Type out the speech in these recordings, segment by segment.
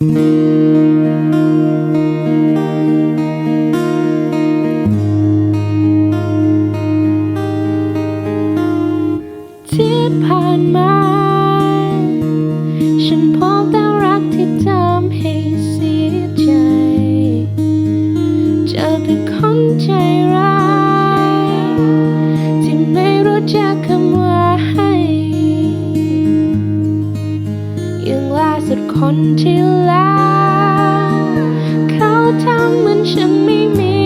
ที่ผ่านมา ฉันพบแต่รักที่ทำให้เสียใจ เจอแต่คนใจร้าย ที่ไม่รู้จักคำว่าให้ย่างล่าสุดคนที่ แล้วเขาทำเหมือนฉันไม่มี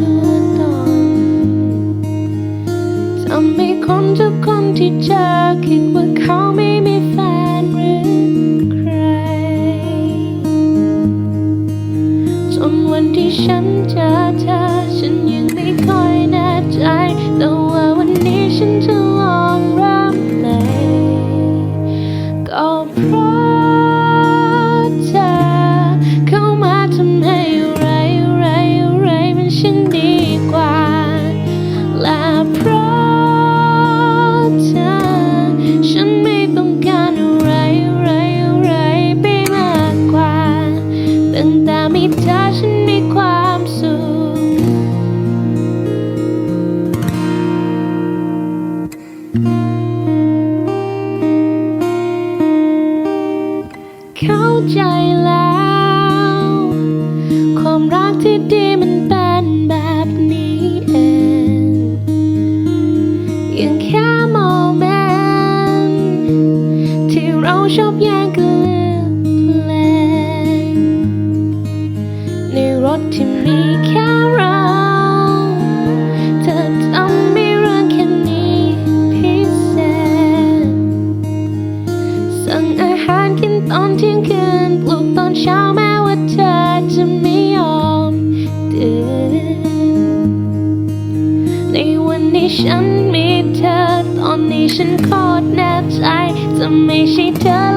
ตัวตนทำให้คนทุกคนที่เจอคิดว่าเขาไม่มีแฟนหรือใครจนวันที่ฉันเจอเธอฉันยังไม่ค่อยแน่ใจแต่ว่าวันนี้ฉันจะลอง แต่มีเธอฉันมีความสุข เข้าใจแล้ว ความรักที่ดีมันเป็นแบบนี้เองย่างแค่โมเมนต์ที่เราชอบแย่งกัน ถที่มีแค่เราเธอทำให้เรื่องแค่นี้พิเศษสั่งอาหารกินตอนเที่ยงคืนปลุกตอนเช้าแม้ว่าเธอจะไม่ยอมตื่นในวันนี้ฉันมีเธอ ตอนนี้ฉันโคตรแน่ใจจะไม่ใช่เธอ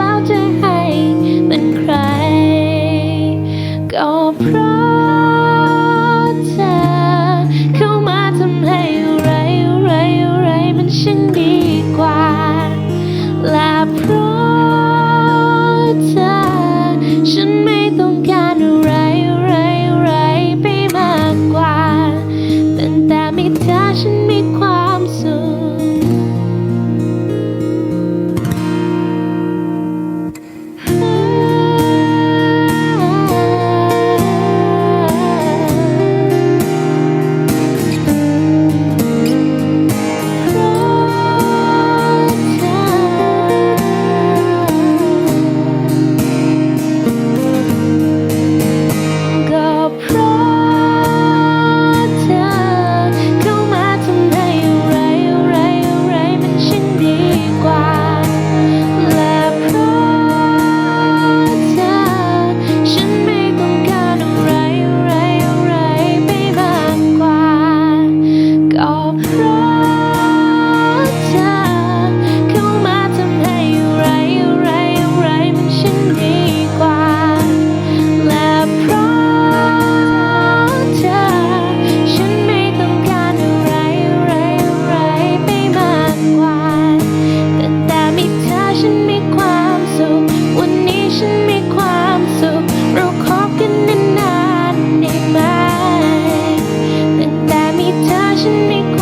me